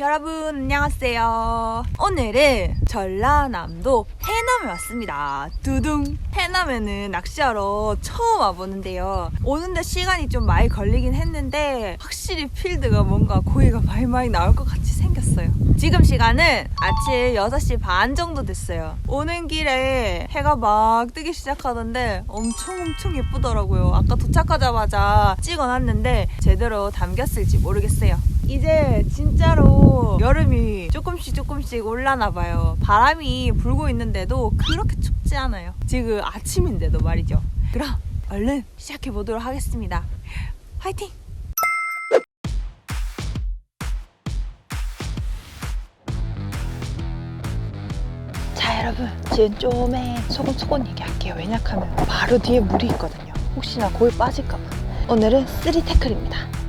여러분 안녕하세요. 오늘은 전라남도 해남에 왔습니다. 두둥. 해남에는 낚시하러 처음 와보는데요. 오는데 시간이 좀 많이 걸리긴 했는데 확실히 필드가 뭔가 고기가 많이 많이 나올 것 같이 생겼어요. 지금 시간은 아침 6시 반 정도 됐어요. 오는 길에 해가 막 뜨기 시작하던데 엄청 엄청 예쁘더라고요. 아까 도착하자마자 찍어놨는데 제대로 담겼을지 모르겠어요. 이제 진짜로 여름이 조금씩 조금씩 올라나 봐요. 바람이 불고 있는데도 그렇게 춥지 않아요. 지금 아침인데도 말이죠. 그럼 얼른 시작해 보도록 하겠습니다. 화이팅! 자 여러분 지금 좀에 소곤소곤 얘기할게요 왜냐 하면 바로 뒤에 물이 있거든요 혹시나 고에 빠질까봐 오늘은 쓰리 태클입니다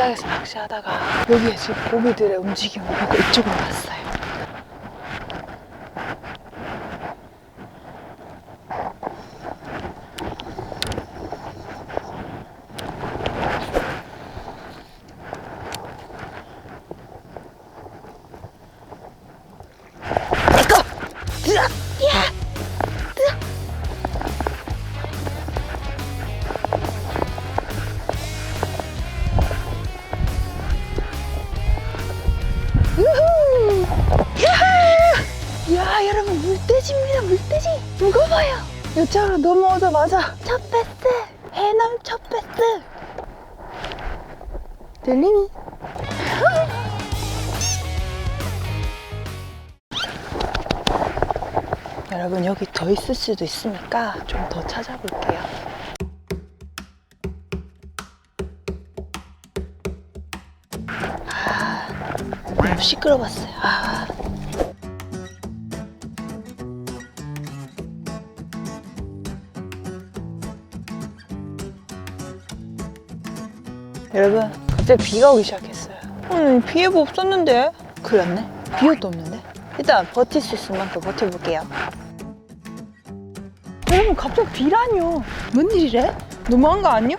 짝에서 낚시하다가 여기에 지금 고기들의 움직임을 보고 이쪽으로 왔어요 유후! 야하! 야 여러분 물돼지입니다 물돼지 이거 봐요 이쪽으로 넘어오자마자 첫 패스 해남 첫 패스 들리니? 여러분 여기 더 있을 수도 있으니까 좀 더 찾아볼게요 너무 시끄러웠어요. 아. 여러분 갑자기 비가 오기 시작했어요. 오늘 비 예보 없었는데? 큰일 났네. 비 옷도 없는데? 일단 버틸 수 있을 만큼 버텨볼게요. 여러분 갑자기 비라뇨. 뭔 일이래? 너무한 거 아니요?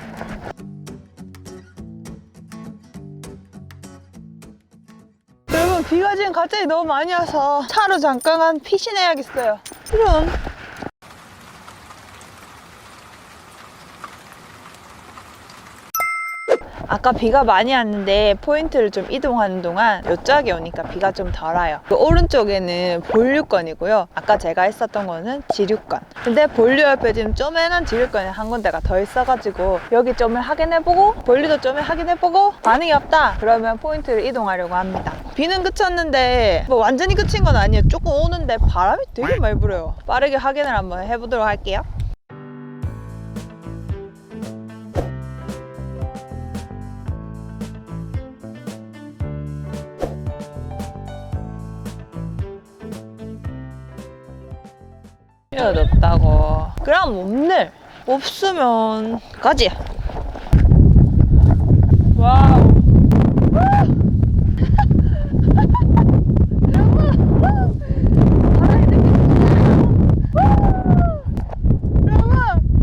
비가 지금 갑자기 너무 많이 와서 차로 잠깐 피신해야겠어요. 이런 아까 비가 많이 왔는데 포인트를 좀 이동하는 동안 이쪽에 오니까 비가 좀 덜 와요. 그 오른쪽에는 본류권이고요. 아까 제가 했었던 거는 지류권. 근데 본류 옆에 지금 쪼매난 지류권이 한 군데가 더 있어가지고 여기 좀을 확인해보고 본류도 좀을 확인해보고 반응이 없다. 그러면 포인트를 이동하려고 합니다. 비는 그쳤는데 뭐 완전히 그친 건 아니에요. 조금 오는데 바람이 되게 많이 불어요. 빠르게 확인을 한번 해보도록 할게요. 필요도 없다고. 그럼 없네. 없으면 가지. 와우. 여러분,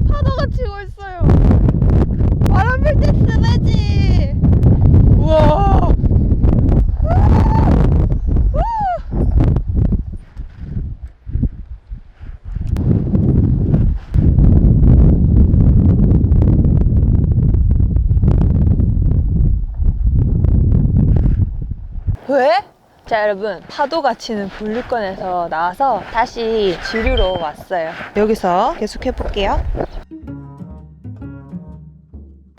파도가 치고 있어요. 바람 불 때 쓰매지. 우와. 왜? 자 여러분 파도가 치는 분류권에서 나와서 다시 지류로 왔어요. 여기서 계속 해볼게요.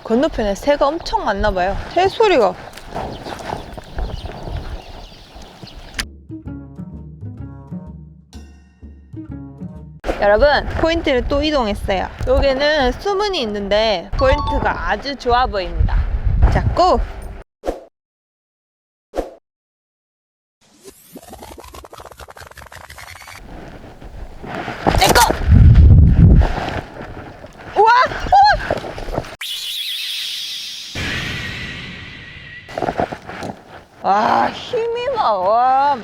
건너편에 새가 엄청 많나 봐요. 새 소리가. 여러분 포인트를 또 이동했어요. 여기는 수문이 있는데 포인트가 아주 좋아 보입니다. 자 고!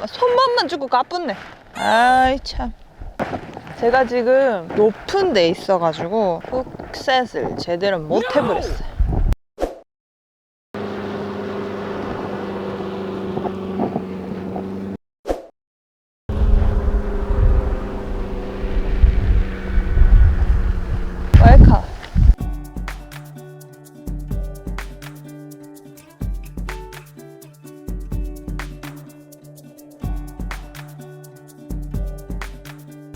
손맛만 주고 까뿐네. 아이 참. 제가 지금 높은 데 있어가지고 훅셋을 제대로 못 해버렸어요.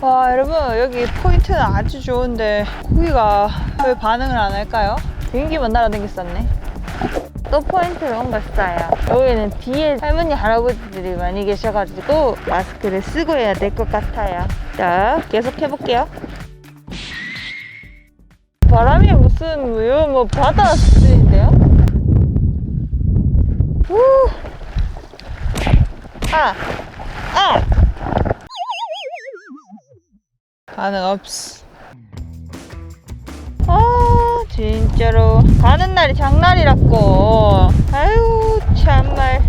와 여러분 여기 포인트는 아주 좋은데 고기가 왜 반응을 안 할까요? 비행기만 날아다녔었네 또 포인트를 옮겼어요 여기는 뒤에 할머니 할아버지들이 많이 계셔가지고 마스크를 쓰고 해야 될 것 같아요 자 계속 해볼게요 바람이 무슨 뭐, 뭐 바다 수준인데요? 우! 아! 아! 반응 없어. 아 진짜로 가는 날이 장날이라고. 아유 참말.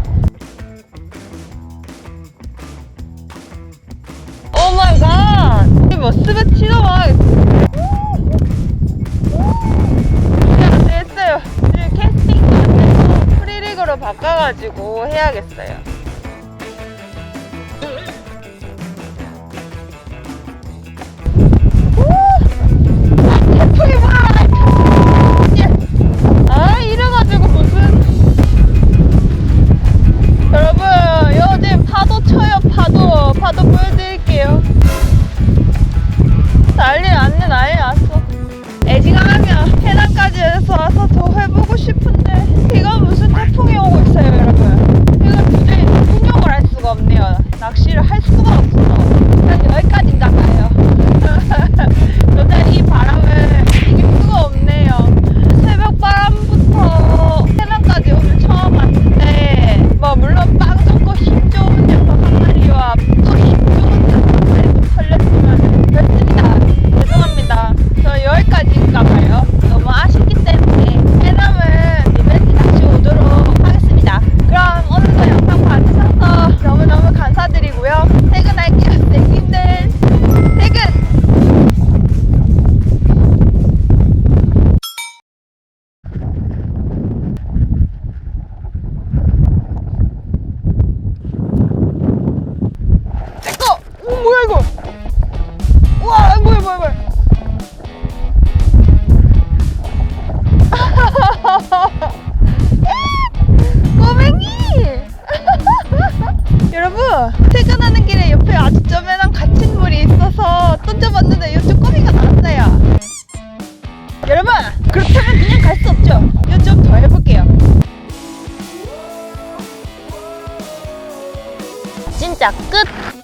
오 마이 갓. 이뭐 스베 치러봐. 안 되겠어요. 지금 캐스팅도 안 돼서 프리릭으로 바꿔가지고 해야겠어요. 여러분 퇴근하는 길에 옆에 아주 쪼매난 갇힌 물이 있어서 던져봤는데 이 쭈꾸미가 나왔어요. 여러분 그렇다면 그냥 갈 수 없죠? 좀더 해볼게요. 진짜 끝